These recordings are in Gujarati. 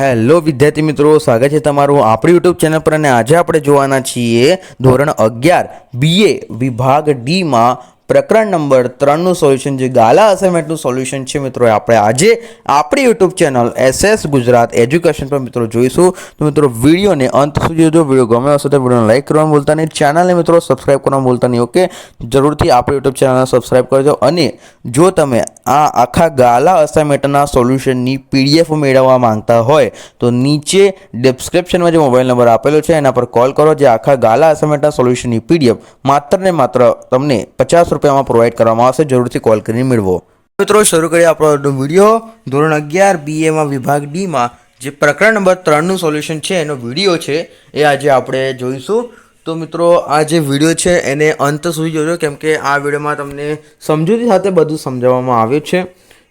હેલો વિદ્યાર્થી મિત્રો, સ્વાગત છે તમારું આપણી યુટ્યુબ ચેનલ પર અને આજે આપણે જોવાના છીએ ધોરણ અગિયાર બીએ વિભાગ ડીમાં પ્રકરણ નંબર ત્રણનું સોલ્યુશન જે ગાલા અસાઇનમેન્ટનું સોલ્યુશન છે મિત્રો આપણે આજે આપણી YouTube channel SS Gujarat Education પર મિત્રો જોઈશું. તો મિત્રો વિડીયોને અંત સુધી જોજો. વીડિયો ગમે હશે તો વિડીયોને લાઈક કરવાનું ભૂલતા નહીં. ચેનલને મિત્રો સબસ્ક્રાઇબ કરવાનું ભૂલતા નહીં ઓકે જરૂરથી આપણી યુટ્યુબ ચેનલને સબસ્ક્રાઇબ કરજો. અને જો તમે આ આખા ગાલા અસાઇનમેન્ટના સોલ્યુશનની પીડીએફ મેળવવા માંગતા હોય, તો નીચે ડિસ્ક્રિપ્શનમાં જે મોબાઈલ નંબર આપેલો છે, એના પર કોલ કરો. જે આખા ગાલા અસાઇનમેન્ટના સોલ્યુશનની પીડીએફ માત્ર ને માત્ર તમને પચાસ રૂપિયામાં પ્રોવાઈડ કરવામાં આવશે. જરૂરથી કોલ કરીને મેળવો. મિત્રો, શરૂ કરીએ આપણો વીડિયો ધોરણ અગિયાર બીએમાં વિભાગ ડીમાં જે પ્રકરણ નંબર ત્રણનું સોલ્યુશન છે, એનો વીડિયો છે, એ આજે આપણે જોઈશું. તો મિત્રો, આ જે વીડિયો છે, એને અંત સુધી જોજો. કેમ કે આ વિડીયોમાં તમને સમજૂતી સાથે બધું સમજાવવામાં આવ્યું છે.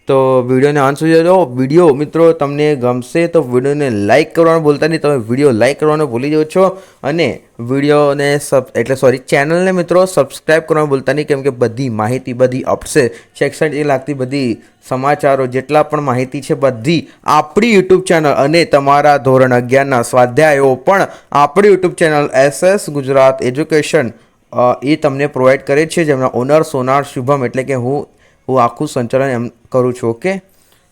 તો વિડીયોને અંત સુધી જો વીડિયો મિત્રો તમને ગમશે તો વિડીયોને લાઇક કરવાનું ભૂલતા નહીં. તમે વીડિયો લાઇક કરવાનું ભૂલી જાઓ છો. અને વિડીયોને સબ, એટલે સોરી ચેનલને મિત્રો સબસ્ક્રાઇબ કરવાનું ભૂલતા નહીં. કેમ કે બધી માહિતી બધી અપશે શૈક્ષણિક લાગતી બધી સમાચારો જેટલા પણ માહિતી છે બધી આપણી યુટ્યુબ ચેનલ અને તમારા ધોરણ અગિયારના સ્વાધ્યાયો પણ આપણી YouTube channel SS Gujarat Education એ તમને પ્રોવાઈડ કરે છે. જેમના ઓનર સોનાર શુભમ એટલે કે હું હું આખું સંચાલન એમ કરું છું ઓકે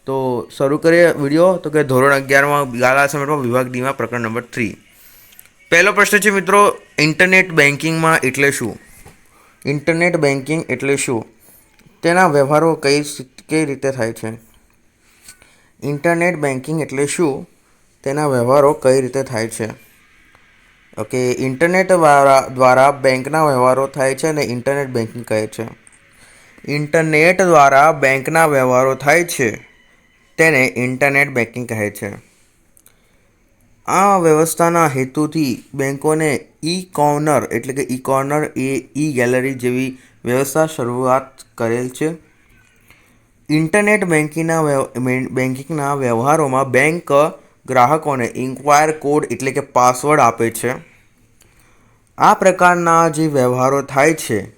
તો શરૂ કરીએ વીડિયો. તો કે ધોરણ અગિયારમાં ગાલા સમેટમાં વિભાગ ડીમાં પ્રકરણ નંબર થ્રી પહેલો પ્રશ્ન છે મિત્રો ઇન્ટરનેટ બેન્કિંગમાં એટલે શું? ઇન્ટરનેટ બેન્કિંગ એટલે શું? તેના વ્યવહારો કઈ કઈ રીતે થાય છે? ઇન્ટરનેટ બેન્કિંગ એટલે શું? તેના વ્યવહારો કઈ રીતે થાય છે? ઓકે ઇન્ટરનેટ દ્વારા બેંકના વ્યવહારો થાય છે અને ઇન્ટરનેટ બેન્કિંગ કહે છે. ઇન્ટરનેટ દ્વારા બેંકના વ્યવહારો થાય છે, તેને ઇન્ટરનેટ બેન્કિંગ કહે છે. આ વ્યવસ્થાના હેતુથી બેંકોને ઈ કોર્નર એટલે કે ઈ કોર્નર એ ઈ ગેલેરી જેવી વ્યવસ્થા શરૂઆત કરેલ છે. ઇન્ટરનેટ બેન્કિંગના બેન્કિંગના વ્યવહારોમાં બેંક ગ્રાહકોને ઇન્ક્વાયર કોડ એટલે કે પાસવર્ડ આપે છે. આ પ્રકારના જે વ્યવહારો થાય છે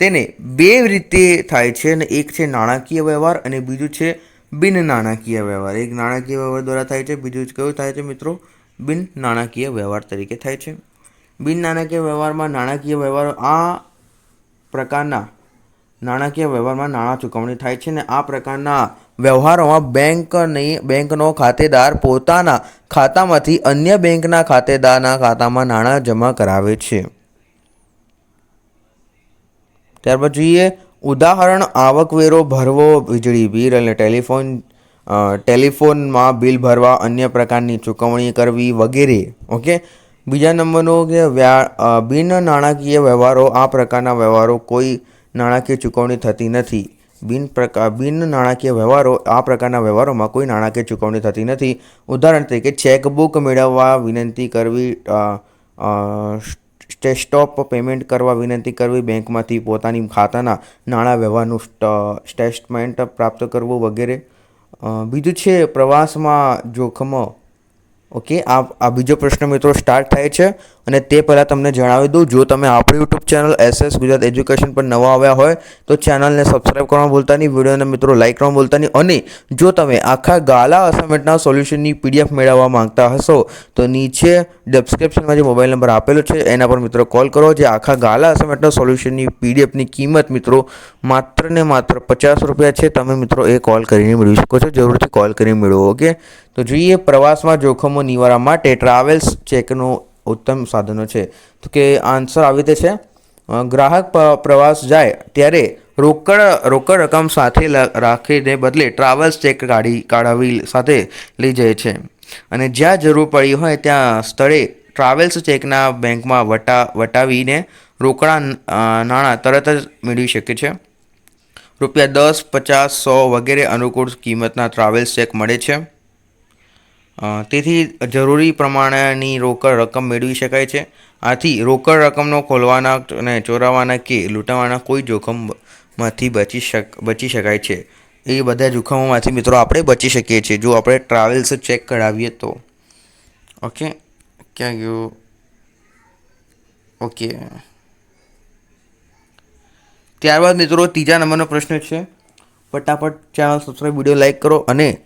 તેને બે રીતે થાય છે અને એક છે નાણાકીય વ્યવહાર અને બીજું છે બિન નાણાકીય વ્યવહાર. એક નાણાકીય વ્યવહાર દ્વારા થાય છે, બીજું કયું થાય છે મિત્રો? બિન નાણાકીય વ્યવહાર તરીકે થાય છે. બિન નાણાકીય વ્યવહારમાં નાણાકીય વ્યવહારો આ પ્રકારના નાણાકીય વ્યવહારમાં નાણાં ચૂકવણી થાય છે અને આ પ્રકારના વ્યવહારોમાં બેંકની, બેંકનો ખાતેદાર પોતાના ખાતામાંથી અન્ય બેંકના ખાતેદારના ખાતામાં નાણાં જમા કરાવે છે. ત્યારબાદ જોઈએ, ઉદાહરણ આવકવેરો ભરવો વીજળી બિલ અને ટેલિફોન ટેલિફોનમાં બિલ ભરવા, અન્ય પ્રકારની ચૂકવણી કરવી વગેરે. ઓકે? બીજા નંબરનો કે વ્યા બિન નાણાકીય વ્યવહારો, આ પ્રકારના વ્યવહારો કોઈ નાણાકીય ચૂકવણી થતી નથી. બિન પ્રકાર બિન નાણાકીય વ્યવહારો, આ પ્રકારના વ્યવહારોમાં કોઈ નાણાકીય ચૂકવણી થતી નથી. ઉદાહરણ તરીકે, ચેકબુક મેળવવા વિનંતી કરવી અ, અ, સ્ટે- સ્ટોપ પેમેન્ટ કરવા વિનંતી કરવી બેંકમાંથી પોતાની ખાતાના નાણાં વ્યવહારનું સ્ટ- સ્ટેટમેન્ટ પ્રાપ્ત કરવું વગેરે. બીજું છે પ્રવાસમાં જોખમો. ઓકે, આ આ બીજો પ્રશ્ન મિત્રો સ્ટાર્ટ થાય છે અને તે પહેલાં તમને જણાવી દઉં, જો તમે આપણી YouTube channel SS Gujarat Education પર નવા આવ્યા હોય, તો ચેનલને સબસ્ક્રાઇબ કરવા ભૂલતા નહીં, વિડીયોને મિત્રો લાઇક કરવા ભૂલતા નહીં અને જો તમે આખા ગાલા અસાઇનમેન્ટના સોલ્યુશનની પીડીએફ મેળવવા માંગતા હશો, તો નીચે ડિસ્ક્રિપ્શનમાં જે મોબાઈલ નંબર આપેલો છે, એના પર મિત્રો કોલ કરો. જે આખા ગાલા અસાઇનમેન્ટના સોલ્યુશનની પીડીએફની કિંમત મિત્રો માત્ર ને માત્ર પચાસ રૂપિયા છે, તમે મિત્રો એ કોલ કરીને મેળવી શકો છો, જરૂરથી કોલ કરીને મેળવો, ઓકે? તો જોઈએ પ્રવાસમાં જોખમો નિવારવા માટે ટ્રાવેલ્સ ચેકનું ઉત્તમ સાધનો છે. તો કે આન્સર આવી રીતે છે. ગ્રાહક પ્રવાસ જાય ત્યારે રોકડ રોકડ રકમ સાથે રાખીને બદલે ટ્રાવેલ્સ ચેક કાઢી, કાઢાવી સાથે લઈ જાય છે. અને જ્યાં જરૂર પડી હોય ત્યાં સ્થળે ટ્રાવેલ્સ ચેકના બેંકમાં વટા, વટાવીને રોકડા નાણાં તરત જ મેળવી શકે છે. રૂપિયા દસ, પચાસ, સો વગેરે અનુકૂળ કિંમતના ટ્રાવેલ્સ ચેક મળે છે. તેથી જરૂરી પ્રમાણેની રોકડ રકમ મેળવી શકાય છે. આથી રોકડ રકમનો ખોલવાના અને ચોરાવાના કે લૂંટાવાના કોઈ જોખમમાંથી બચી શક, બચી શકાય છે. એ બધા જોખમોમાંથી મિત્રો આપણે બચી શકીએ છીએ. જો આપણે ટ્રાવેલ્સ ચેક કરાવીએ તો. ઓકે? ક્યાં ગયું? ઓકે. ત્યારબાદ મિત્રો ત્રીજા નંબરનો પ્રશ્ન છે. ફટાફટ ચેનલ સબસ્ક્રાઈબ વીડિયો લાઈક કરો અને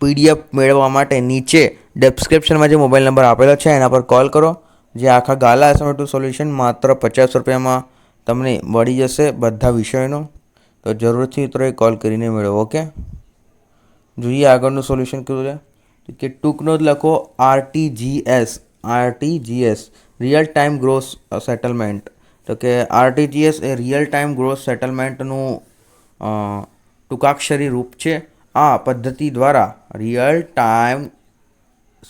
પીડીએફ મેળવવા માટે નીચે ડિસ્ક્રિપ્શનમાં જે મોબાઈલ નંબર આપેલો છે, એના પર કોલ કરો. જે આખા ગાલા એસાઇનમેન્ટનું સોલ્યુશન માત્ર પચાસ રૂપિયામાં તમને મળી જશે બધા વિષયોનો. તો જરૂરથી મિત્રોએ કોલ કરીને મેળવો ઓકે જોઈએ આગળનું સોલ્યુશન કેવું છે. કે ટૂંકનો જ લખો RTGS RTGS real time gross settlement તો કે આરટીજીએસ એ રિયલ ટાઈમ ગ્રોસ સેટલમેન્ટનું ટૂંકાક્ષરી રૂપ છે. આ પદ્ધતિ દ્વારા રિયલ ટાઈમ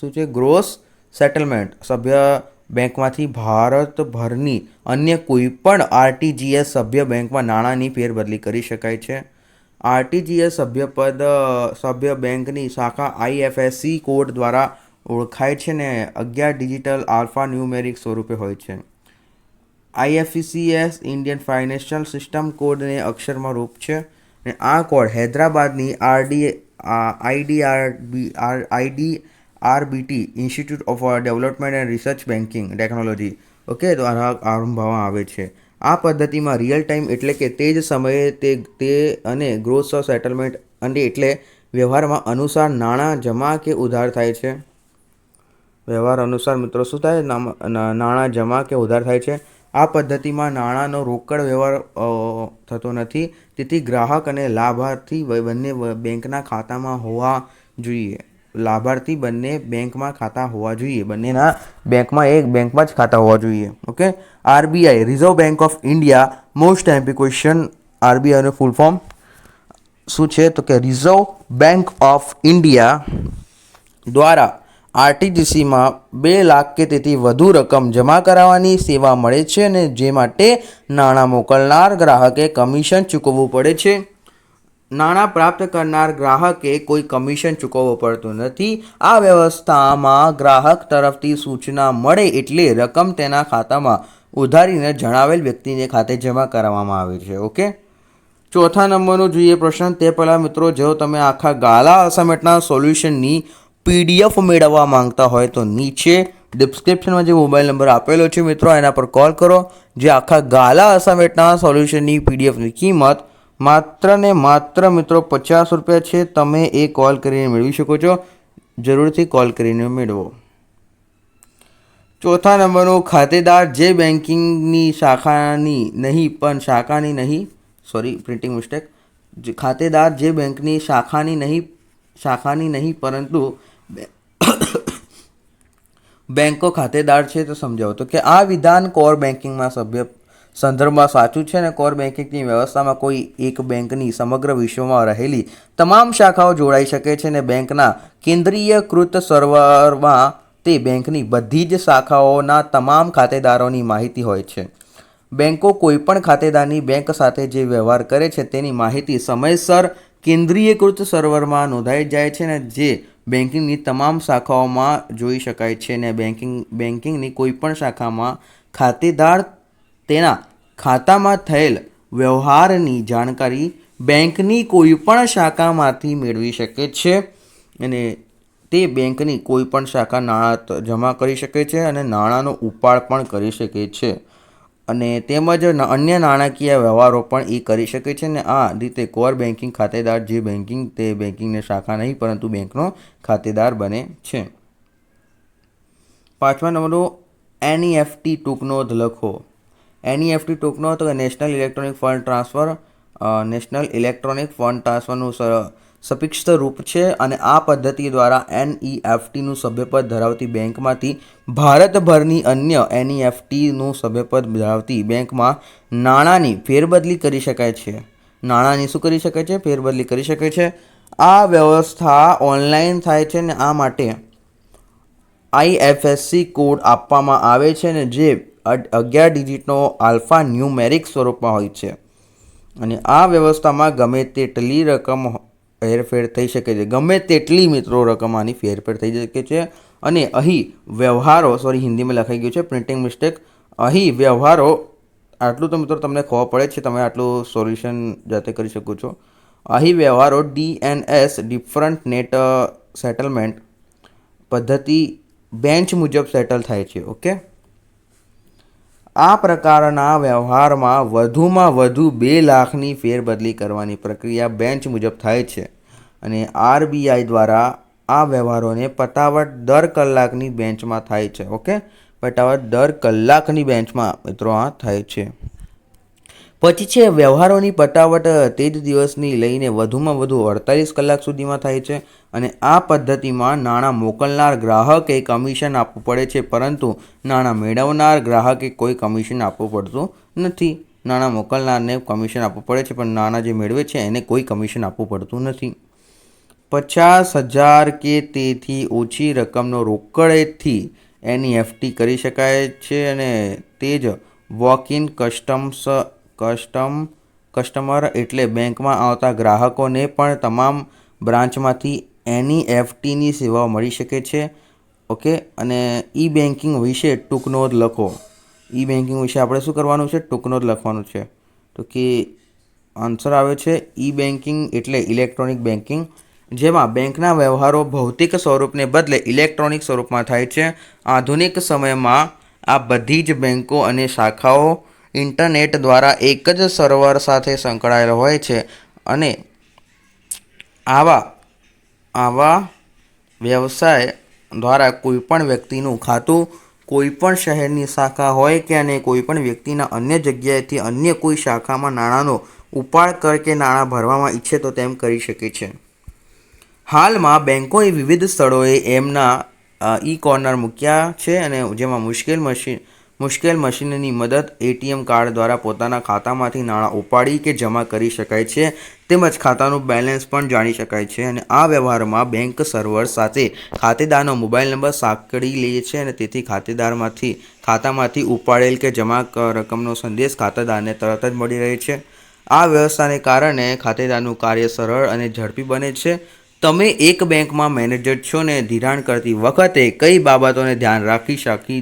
શું છે ગ્રોસ સેટલમેન્ટ સભ્ય બેંકમાંથી ભારતભરની અન્ય કોઈ પણ આરટીજીએસ સભ્ય બેંકમાં નાણાંની ફેરબદલી કરી શકાય છે. આરટીજીએસ સભ્યપદ સભ્ય બેંકની શાખા આઈએફએસસી કોડ દ્વારા ઓળખાય છે ને, અગિયાર ડિજિટલ આલ્ફા ન્યુમેરિક સ્વરૂપે હોય છે. આઈએફસીએસ ઇન્ડિયન ફાઇનાન્શિયલ સિસ્ટમ કોડને અક્ષરમાં રૂપ છે. અને આ કોડ હૈદરાબાદની RD IDRB ID RBT institute of development and research banking technology. Okay દ્વારા આરંભવામાં આવે છે. આ પદ્ધતિમાં રિયલ ટાઈમ એટલે કે તે જ સમયે તે તે અને ગ્રોથ ઓફ સેટલમેન્ટ અને એટલે વ્યવહારમાં અનુસાર નાણાં જમા કે ઉધાર થાય છે. વ્યવહાર અનુસાર મિત્રો શું થાય? નાણાં જમા કે ઉધાર થાય છે? આ પદ્ધતિમાં નાણાંનો રોકડ વ્યવહાર થતો નથી. તેથી ગ્રાહક અને લાભાર્થી બંને બેંકના ખાતામાં હોવા જોઈએ. લાભાર્થી બંને બેંકમાં ખાતા હોવા જોઈએ. બંનેના બેંકમાં એક બેંકમાં જ ખાતા હોવા જોઈએ. Okay RBI reserve bank of India most IMP question આરબીઆઈનું full form શું છે? તો કે રિઝર્વ બેંક ઓફ ઇન્ડિયા દ્વારા આરટીજીસીમાં બે લાખ કે તેથી વધુ રકમ જમા કરાવવાની સેવા મળે છે અને જે માટે નાણાં મોકલનાર ગ્રાહકે કમિશન ચૂકવવું પડે છે. નાણાં પ્રાપ્ત કરનાર ગ્રાહકે કોઈ કમિશન ચૂકવવું પડતું નથી. આ વ્યવસ્થામાં ગ્રાહક તરફથી સૂચના મળે એટલે રકમ તેના ખાતામાં ઉધારીને જણાવેલ વ્યક્તિને ખાતે જમા કરાવવામાં આવે છે. ઓકે? ચોથા નંબરનો જોઈએ પ્રશ્ન. તે પહેલાં મિત્રો, જો તમે આખા ગાલા અસાઇનમેન્ટના સોલ્યુશનની પીડીએફ મેળવવા માંગતા હોય તો નીચે ડિસ્ક્રિપ્શનમાં જે મોબાઈલ નંબર આપેલો છે મિત્રો, એના પર કોલ કરો. જે આખા ગાલા અસાઇનમેન્ટના સોલ્યુશનની પીડીએફની કિંમત માત્ર ને માત્ર મિત્રો પચાસ રૂપિયા છે. તમે એ કોલ કરીને મેળવી શકો છો. જરૂરથી કોલ કરીને મેળવો. ચોથા નંબરનો ખાતેદાર જે બેન્કિંગની શાખાની નહીં, પણ શાખાની નહીં સોરી પ્રિન્ટિંગ મિસ્ટેક ખાતેદાર જે બેંકની શાખાની નહીં શાખાની નહીં, પરંતુ બે- બેંકો ખાતેદાર છે તો સમજાવો તો કે આ વિધાન કોર બેન્કિંગમાં સભ્ય સંદર્ભમાં સાચું છે અને કોર બેન્કિંગની વ્યવસ્થામાં કોઈ એક બેંકની સમગ્ર વિશ્વમાં રહેલી તમામ શાખાઓ જોડાઈ શકે છે અને બેંકના કેન્દ્રીયકૃત સર્વરમાં તે બેંકની બધી જ શાખાઓના તમામ ખાતેદારોની માહિતી હોય છે. બેંકો કોઈપણ ખાતેદારની બેંક સાથે જે વ્યવહાર કરે છે તેની માહિતી સમયસર કેન્દ્રીયકૃત સર્વરમાં નોંધાઈ જાય છે અને જે બેન્કિંગની તમામ શાખાઓમાં જોઈ શકાય છે અને બેન્કિંગ બેન્કિંગની કોઈપણ શાખામાં ખાતેદાર તેના ખાતામાં થયેલ વ્યવહારની જાણકારી બેંકની કોઈપણ શાખામાંથી મેળવી શકે છે અને તે બેંકની કોઈપણ શાખા નાણાં જમા કરી શકે છે અને નાણાંનો ઉપાડ પણ કરી શકે છે. અને તેમજ અન્ય નાણાકીય વ્યવહારો પણ એ કરી શકે છે ને આ રીતે કોર બેન્કિંગ ખાતેદાર જે બેન્કિંગ તે બેન્કિંગની શાખા નહીં, પરંતુ બેંકનો ખાતેદાર બને છે. પાંચમા નંબરનો એનઈએફટી ટૂંકનો જ લખો. એનઈએફટી ટૂંકનો તો national electronic fund transfer national electronic fund ટ્રાન્સફરનું સપિક્ષત રૂપ છે અને આ પદ્ધતિ દ્વારા એનઈએફટીનું સભ્યપદ ધરાવતી બેંકમાંથી ભારતભરની અન્ય એનઈએફટીનું સભ્યપદ ધરાવતી બેંકમાં નાણાંની ફેરબદલી કરી શકાય છે. નાણાંની શું કરી શકાય છે? ફેરબદલી કરી શકે છે. આ વ્યવસ્થા ઓનલાઈન થાય છે ને આ માટે આઈએફએસસી કોડ આપવામાં આવે છે ને જે અગિયાર ડિજિટનો આલ્ફા ન્યુમેરિક સ્વરૂપમાં હોય છે. અને આ વ્યવસ્થામાં ગમે તેટલી રકમ હેરફેર થઈ શકે છે. ગમે તેટલી મિત્રો રકમ આની ફેરફેર થઈ શકે છે અને અહીં વ્યવહારો સોરી હિન્દીમાં લખાઈ ગયું છે પ્રિન્ટિંગ મિસ્ટેક અહીં વ્યવહારો, આટલું તો મિત્રો તમને ખબર પડે છે, તમે આટલું સોલ્યુશન જાતે કરી શકો છો. અહીં વ્યવહારો ડીએનએસ ડિફરન્ટ નેટ સેટલમેન્ટ પદ્ધતિ બેન્ચ મુજબ સેટલ થાય છે ઓકે આ પ્રકારના વ્યવહારમાં વધુમાં વધુ બે લાખની ફેરબદલી કરવાની પ્રક્રિયા બેન્ચ મુજબ થાય છે અને આરબીઆઈ દ્વારા આ વ્યવહારોને પતાવટ દર કલાકની બેન્ચમાં થાય છે, ઓકે? પટાવટ દર કલાકની બેન્ચમાં મિત્રો આ થાય છે. પછી છે, વ્યવહારોની પટાવટ તે જ દિવસની લઈને વધુમાં વધુ અડતાલીસ કલાક સુધીમાં થાય છે અને આ પદ્ધતિમાં નાણાં મોકલનાર ગ્રાહકે કમિશન આપવું પડે છે, પરંતુ નાણાં મેળવનાર ગ્રાહકે કોઈ કમિશન આપવું પડતું નથી. નાણાં મોકલનારને કમિશન આપવું પડે છે, પણ નાણાં જે મેળવે છે, એને કોઈ કમિશન આપવું પડતું નથી. પચાસ હજાર કે તેથી ઓછી રકમનો રોકડેથી એનઈએફટી કરી શકાય છે અને તે જ walk in customs custom, customer એટલે બેંકમાં આવતા ગ્રાહકોને પણ તમામ બ્રાન્ચમાંથી એની એફટીની સેવાઓ મળી શકે છે. ઓકે? અને ઈ બેન્કિંગ વિશે ટૂંક નોંધ લખો. ઈ બેન્કિંગ વિશે આપણે શું કરવાનું છે? ટૂંક નોંધ લખવાનું છે. તો કે આન્સર આવે છે ઈ બેન્કિંગ એટલે ઇલેક્ટ્રોનિક બેન્કિંગ જેમાં બેંકના વ્યવહારો ભૌતિક સ્વરૂપને બદલે ઇલેક્ટ્રોનિક સ્વરૂપમાં થાય છે. આધુનિક સમયમાં આ બધી જ બેંકો અને શાખાઓ ઇન્ટરનેટ દ્વારા એક જ સર્વર સાથે સંકળાયેલ હોય છે અને આવા આવા વ્યવસાય દ્વારા કોઈપણ વ્યક્તિનું ખાતું કોઈપણ શહેરની શાખા હોય કે અને કોઈપણ વ્યક્તિના અન્ય જગ્યાએથી અન્ય કોઈ શાખામાં નાણાંનો ઉપાડ કર કે નાણાં ભરવામાં ઈચ્છે તો તેમ કરી શકે છે. હાલમાં બેંકોએ વિવિધ સ્થળોએ એમના ઈ કોર્નર મૂક્યા છે અને જેમાં મુશ્કેલ મશીન મુશ્કેલ મશીનની મદદ એટીએમ કાર્ડ દ્વારા પોતાના ખાતામાંથી નાણાં ઉપાડી કે જમા કરી શકાય છે, તેમજ ખાતાનું બેલેન્સ પણ જાણી શકાય છે અને આ વ્યવહારમાં બેંક સર્વર સાથે ખાતેદારનો મોબાઈલ નંબર સાંકળી લે છે અને તેથી ખાતેદારમાંથી, ખાતામાંથી ઉપાડેલ કે જમા રકમનો સંદેશ ખાતેદારને તરત જ મળી રહે છે. આ વ્યવસ્થાને કારણે ખાતેદારનું કાર્ય સરળ અને ઝડપી બને છે. તમે એક બેંકમાં મેનેજર છો ને ધિરાણ કરતી વખતે કઈ બાબતોને ધ્યાન રાખી શકી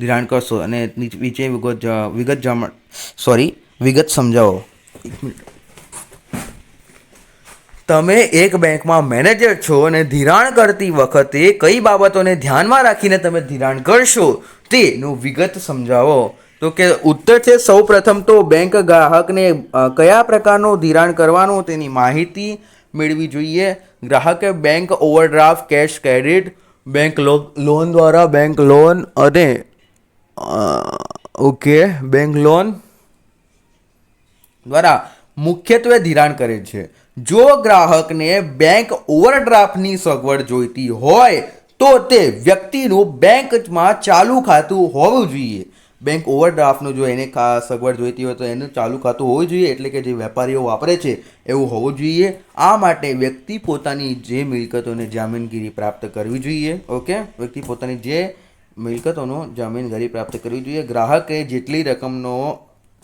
ધિરાણ કરશો? અને નીચે વિગત વિગત જમણ સોરી વિગત સમજાવો. તમે એક બેંકમાં મેનેજર છો અને ધિરાણ કરતી વખતે કઈ બાબતોને ધ્યાનમાં રાખીને તમે ધિરાણ કરશો તેનું વિગત સમજાવો. તો કે ઉત્તર છે સૌ પ્રથમ તો બેંક ગ્રાહકને કયા પ્રકારનું ધિરાણ કરવાનું તેની માહિતી મેળવી જોઈએ. ગ્રાહકે bank overdraft, cash credit bank loan દ્વારા બેંક લોન અને ઓકે, બેંક લોન દ્વારા મુખ્યત્વે ધિરાણ કરે છે. જો ગ્રાહકને બેંક ઓવરડ્રાફ્ટની સગવડ જોઈતી હોય, તો તે વ્યક્તિનું બેંકમાં ચાલુ ખાતું હોવું જોઈએ. બેંક ઓવરડ્રાફ્ટનું જો એને સગવડ જોઈતી હોય તો એનું ચાલુ ખાતું હોવું જોઈએ, એટલે કે જે વેપારીઓ વાપરે છે, એવું હોવું જોઈએ. આ માટે વ્યક્તિ પોતાની જે મિલકતોને જામીનગીરી પ્રાપ્ત કરવી જોઈએ, ઓકે? વ્યક્તિ પોતાની જે મિલકતોનો જામીનગીરી પ્રાપ્ત કરવી જોઈએ. ગ્રાહકે જેટલી રકમનો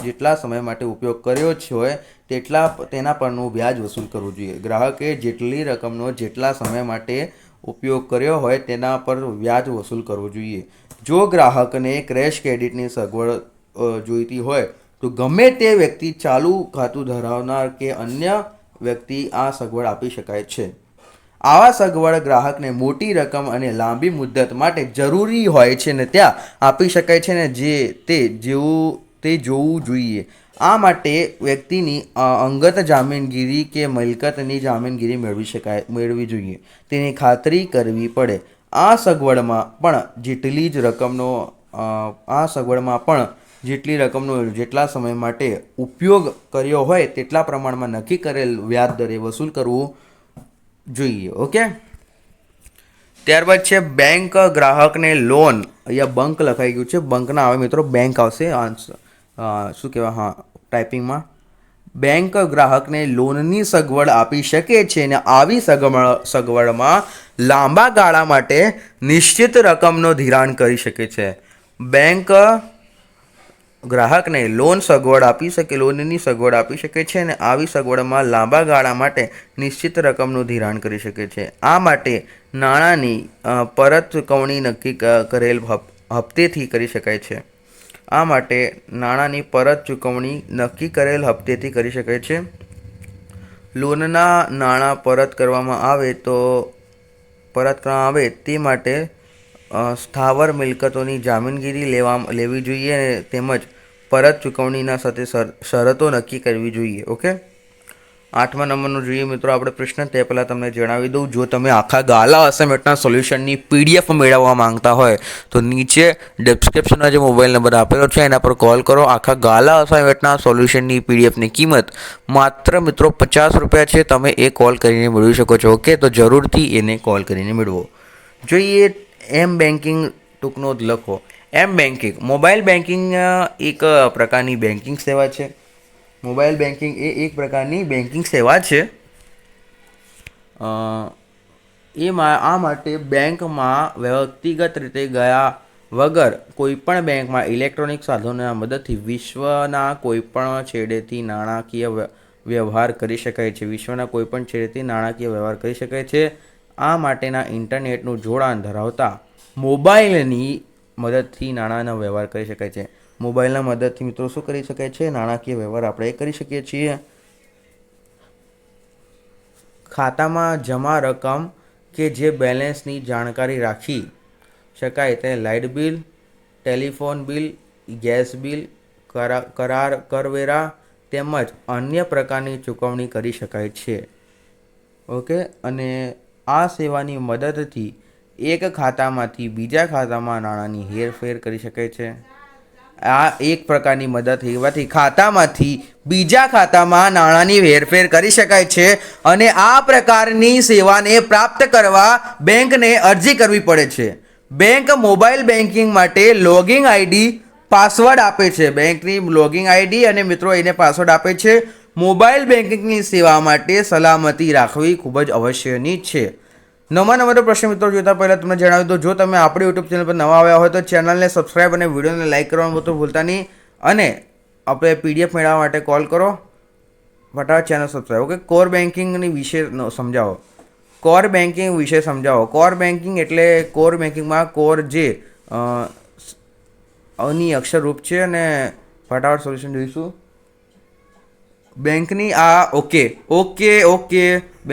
જેટલા સમય માટે ઉપયોગ કર્યો છે હોય, તેટલા તેના પરનું વ્યાજ વસૂલ કરવું જોઈએ. ગ્રાહકે જેટલી રકમનો જેટલા સમય માટે ઉપયોગ કર્યો હોય તેના પર વ્યાજ વસૂલ કરવું જોઈએ. જો ગ્રાહકને ક્રેશ ક્રેડિટની સગવડ જોઈતી હોય, તો ગમે તે વ્યક્તિ ચાલુ ખાતું ધરાવનાર કે અન્ય વ્યક્તિ આ સગવડ આપી શકાય છે. આવા સગવડ ગ્રાહકને મોટી રકમ અને લાંબી મુદ્દત માટે જરૂરી હોય છે ને ત્યાં આપી શકાય છે ને જે તે જેવું તે જોવું જોઈએ. આ માટે વ્યક્તિની અંગત જામીનગીરી કે મિલકતની જામીનગીરી મેળવી શકાય, મેળવી જોઈએ. તેની ખાતરી કરવી પડે. આ સગવડમાં પણ જેટલી જ રકમનો આ સગવડમાં પણ જેટલી રકમનો જેટલા સમય માટે ઉપયોગ કર્યો હોય તેટલા પ્રમાણમાં નક્કી કરેલ વ્યાજ દરે વસૂલ કરવું જોઈએ, ઓકે? ત્યારબાદ છે બેંક ગ્રાહકને લોન. અહીંયા બંક લખાઈ ગયું છે. બંકના આવે મિત્રો બેંક આવશે આન્સર શું કહેવાય, હા, ટાઈપિંગમાં. બેંક ગ્રાહકને લોનની સગવડ આપી શકે છે અને આવી સગવડ સગવડમાં લાંબા ગાળા માટે નિશ્ચિત રકમનો ધિરાણ કરી શકે છે. બેંક ગ્રાહકને લોન સગવડ આપી શકે, લોનની સગવડ આપી શકે છે અને આવી સગવડમાં લાંબા ગાળા માટે નિશ્ચિત રકમનું ધિરાણ કરી શકે છે. આ માટે નાણાંની પરત ચૂકવણી નક્કી કરેલ હપ- હપ્તેથી કરી શકાય છે. આ માટે નાણાંની પરત ચૂકવણી નક્કી કરેલ હપ્તેથી કરી શકે છે. લોનના નાણાં પરત કરવામાં આવે તો પરત કરવામાં આવે તે માટે સ્થાવર મિલકતોની જામીનગીરી લેવા, લેવી જોઈએ તેમજ પરત ચૂકવણીના સાથે શરતો નક્કી કરવી જોઈએ, ઓકે? આઠમા નંબરનું જોઈએ મિત્રો, આપણે પ્રશ્ન તે પહેલાં તમને જણાવી દઉં. જો તમે આખા ગાલા અસાઇનમેન્ટના સોલ્યુશનની પીડીએફ મેળવવા માંગતા હોય, તો નીચે ડિસ્ક્રિપ્શનમાં જે મોબાઈલ નંબર આપેલો છે, એના પર કોલ કરો. આખા ગાલા અસાઇનમેન્ટના સોલ્યુશનની પીડીએફની કિંમત માત્ર મિત્રો પચાસ રૂપિયા છે. તમે એ કોલ કરીને મેળવી શકો છો. ઓકે? તો જરૂરથી એને કોલ કરીને મેળવો. જોઈએ એમ બેન્કિંગ ટૂંકનો લખો. એમ બેન્કિંગ મોબાઈલ બેન્કિંગ એક પ્રકારની બેન્કિંગ સેવા છે. મોબાઈલ બેન્કિંગ એ એક પ્રકારની બેન્કિંગ સેવા છે. એમાં આ માટે બેંકમાં વ્યક્તિગત રીતે ગયા વગર કોઈપણ બેંકમાં ઇલેક્ટ્રોનિક સાધનોના મદદથી વિશ્વના કોઈપણ છેડેથી નાણાકીય વ્ય- વ્યવહાર કરી શકાય છે. વિશ્વના કોઈપણ છેડેથી નાણાકીય વ્યવહાર કરી શકાય છે. આ માટેના ઇન્ટરનેટનું જોડાણ ધરાવતા મોબાઈલની મદદથી નાણાંનો વ્યવહાર કરી શકાય છે. મોબાઈલના મદદથી મિત્રો શું કરી શકાય છે? નાણાકીય વ્યવહાર આપણે કરી શકીએ છીએ. ખાતામાં જમા રકમ કે જે બેલેન્સની જાણકારી રાખી શકાય તે light bill, telephone bill, gas bill, કરા, કરાર કરવેરા તેમજ અન્ય પ્રકારની ચૂકવણી કરી શકાય છે. ઓકે? અને આ સેવાની મદદથી એક ખાતામાંથી બીજા ખાતામાં નાણાંની હેરફેર કરી શકાય છે. આ એક પ્રકારની મદદ હોવાથી ખાતામાંથી બીજા ખાતામાં નાણાંની હેરફેર કરી શકાય છે અને આ પ્રકારની સેવાને પ્રાપ્ત કરવા બેંકને અરજી કરવી પડે છે. બેંક મોબાઈલ બેન્કિંગ માટે લોગિંગ આઈડી, પાસવર્ડ આપે છે. બેંકની લોગિંગ આઈડી અને મિત્રો એને પાસવર્ડ આપે છે. મોબાઈલ બેન્કિંગની સેવા માટે સલામતી રાખવી ખૂબ જ અવશ્યની છે. નવા નંબરનો પ્રશ્ન મિત્રો જોતા પહેલાં તમને જણાવી દઉં, જો તમે આપણી યુટ્યુબ ચેનલ પર નવા આવ્યા હોય તો ચેનલને સબસ્ક્રાઈબ અને વિડીયોને લાઇક કરવાનું તો ભૂલતા નહીં. અને આપણે પીડીએફ મેળવવા માટે કોલ કરો. ફટાફટ ચેનલ સબસ્ક્રાઈબ ઓકે કોર બેન્કિંગની વિશે સમજાવો. કોર બેન્કિંગ વિશે સમજાવો. કોર બેન્કિંગ એટલે કોર બેન્કિંગમાં કોર જે અની અક્ષરરૂપ છે અને ફટાફટ સોલ્યુશન જોઈશું. બેંકની આ ઓકે ઓકે ઓકે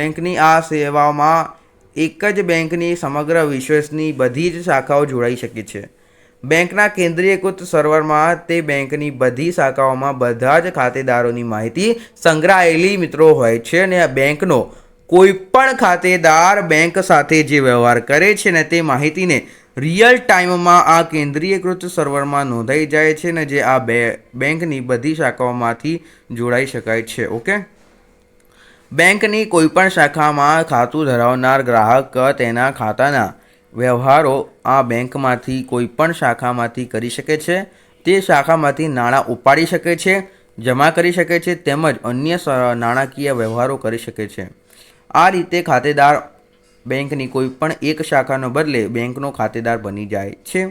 બેંકની આ સેવાઓમાં એક જ બેંકની સમગ્ર વિશ્વની બધી જ શાખાઓ જોડાઈ શકે છે. બેંકના કેન્દ્રીયકૃત સર્વરમાં તે બેંકની બધી શાખાઓમાં બધા જ ખાતેદારોની માહિતી સંગ્રહાયેલી મિત્રો હોય છે અને આ બેંકનો કોઈ પણ ખાતેદાર બેંક સાથે જે વ્યવહાર કરે છે ને તે માહિતીને રિયલ ટાઈમમાં આ કેન્દ્રીયકૃત સર્વરમાં નોંધાઈ જાય છે ને જે આ બે, બેંકની બધી શાખાઓમાંથી જોડાઈ શકાય છે, ઓકે? બેંકની કોઈપણ શાખામાં ખાતું ધરાવનાર ગ્રાહક તેના ખાતાના વ્યવહારો આ બેંકમાંથી કોઈપણ શાખામાંથી કરી શકે છે. તે શાખામાંથી નાણાં ઉપાડી શકે છે, જમા કરી શકે છે તેમજ અન્ય નાણાકીય વ્યવહારો કરી શકે છે. આ રીતે ખાતેદાર બેંકની કોઈપણ એક શાખાનો બદલે બેંકનો ખાતેદાર બની જાય છે.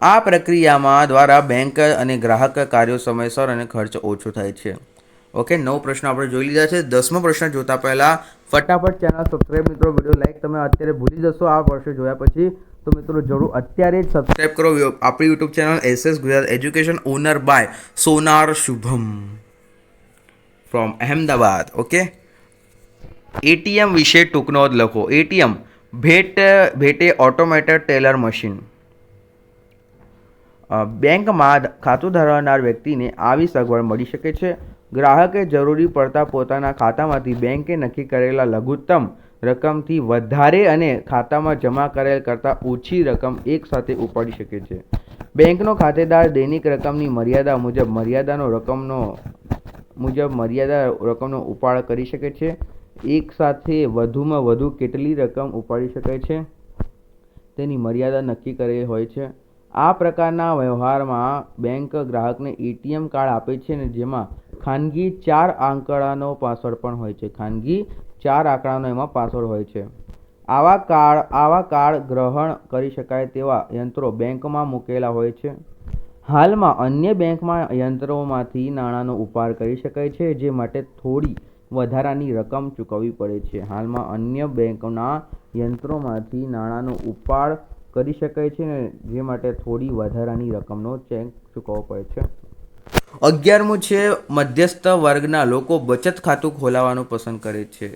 આ પ્રક્રિયામાં દ્વારા બેંક અને ગ્રાહક કાર્યો સમયસર અને ખર્ચ ઓછો થાય છે. ઓકે નવ પ્રશ્નો આપણે જોઈ લીધા છે. દસમો પ્રશ્ન જોતા પહેલા ફટાફટ ચેનલ સબસ્ક્રાઈબ મિત્રો વીડિયો લાઈક તમે અત્યારે ભૂલી જશો, આ વર્ષે જોયા પછી તો મિત્રો જરૂર અત્યારે જ સબસ્ક્રાઈબ કરો. આપણી YouTube channel SS Gujarat Education owner by Sonar Shubham from Ahmedabad okay ATM વિશે ટૂંકનો જ લખો. એટીએમ ભેટ, ભેટે ઓટોમેટેડ ટેલર મશીન બેંકમાં ખાતું ધરાવનાર વ્યક્તિને આવી સગવડ મળી શકે છે. ગ્રાહકે જરૂરી પડતા પોતાના ખાતામાંથી બેંકે નક્કી કરેલા લઘુત્તમ રકમથી વધારે અને ખાતામાં જમા કરેલ કરતાં ઓછી રકમ એકસાથે ઉપાડી શકે છે. બેંકનો ખાતેદાર દૈનિક રકમની મર્યાદા મુજબ મર્યાદાનો રકમનો, મુજબ મર્યાદા રકમનો ઉપાડ કરી શકે છે. એકસાથે વધુમાં વધુ કેટલી રકમ ઉપાડી શકાય છે? તેની મર્યાદા નક્કી કરેલ હોય છે. આ પ્રકારના વ્યવહારમાં બેંક ગ્રાહકને એટીએમ કાર્ડ આપે છે ને જેમાં ખાનગી ચાર આંકડાનો પાસવર્ડ પણ હોય છે. ખાનગી ચાર આંકડાનો એમાં પાસવર્ડ હોય છે. આવા કાર્ડ આવા કાર્ડ ગ્રહણ કરી શકાય તેવા યંત્રો બેંકમાં મૂકેલા હોય છે. હાલમાં અન્ય બેંકમાં યંત્રોમાંથી નાણાંનો ઉપાડ કરી શકાય છે, જે માટે થોડી વધારાની રકમ ચૂકવવી પડે છે. હાલમાં અન્ય બેંકના યંત્રોમાંથી નાણાંનો ઉપાડ કરી શકાય છે ને, જે માટે થોડી વધારાની રકમનો ચેક ચૂકવવો પડે છે. અગિયારમું છે, મધ્યસ્થ વર્ગના લોકો બચત ખાતું ખોલાવવાનું પસંદ કરે છે.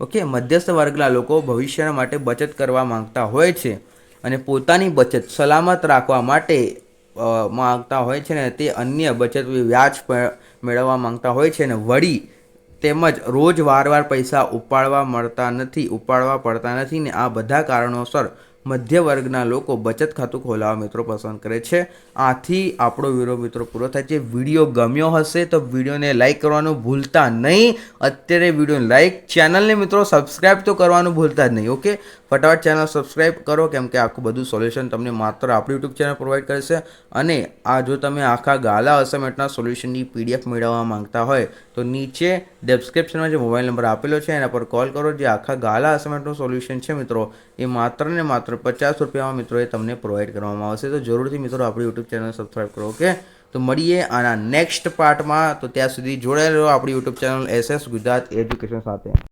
ઓકે, મધ્યસ્થ વર્ગના લોકો ભવિષ્ય માટે બચત કરવા માંગતા હોય છે અને પોતાની બચત સલામત રાખવા માટે માંગતા હોય છે ને, તે અન્ય બચત વ્યાજ મેળવવા માંગતા હોય છે ને વળી તેમજ રોજ વારવાર પૈસા ઉપાડવા મળતા નથી, ઉપાડવા પડતા નથી ને, આ બધા કારણોસર મધ્ય વર્ગના લોકો બચત ખાતું ખોલાવવા મિત્રો પસંદ કરે છે. આથી આપણો વીડિયો મિત્રો પૂરો થાય છે. વીડિયો ગમ્યો હશે તો વિડીયોને લાઈક કરવાનું ભૂલતા નહીં. અત્યારે વિડીયોને લાઈક, ચેનલને મિત્રો સબસ્ક્રાઈબ તો કરવાનું ભૂલતા નહીં, ઓકે? ફટાફટ ચેનલ સબસ્ક્રાઈબ કરો, કેમ કે આખું બધું સોલ્યુશન તમને માત્ર આપણી યુટ્યુબ ચેનલ પ્રોવાઈડ કરશે. અને આ જો તમે આખા ગાલા અસાઇમેન્ટના સોલ્યુશનની પીડીએફ મેળવવા માંગતા હોય, તો નીચે ડિસ્ક્રિપ્શનમાં જે મોબાઈલ નંબર આપેલો છે, એના પર કોલ કરો. જે આખા ગાલા અસાઇમેન્ટનું સોલ્યુશન છે મિત્રો, એ માત્ર ને માત્ર પચાસ રૂપિયામાં મિત્રો એ તમને પ્રોવાઈડ કરવામાં આવશે. તો જરૂરથી મિત્રો આપણી યુટ્યુબ ચેનલ સબસ્ક્રાઈબ કરો, ઓકે? તો મળીએ આના નેક્સ્ટ પાર્ટમાં તો ત્યાં સુધી જોડાયેલો આપણી YouTube channel SS Gujarat Education સાથે.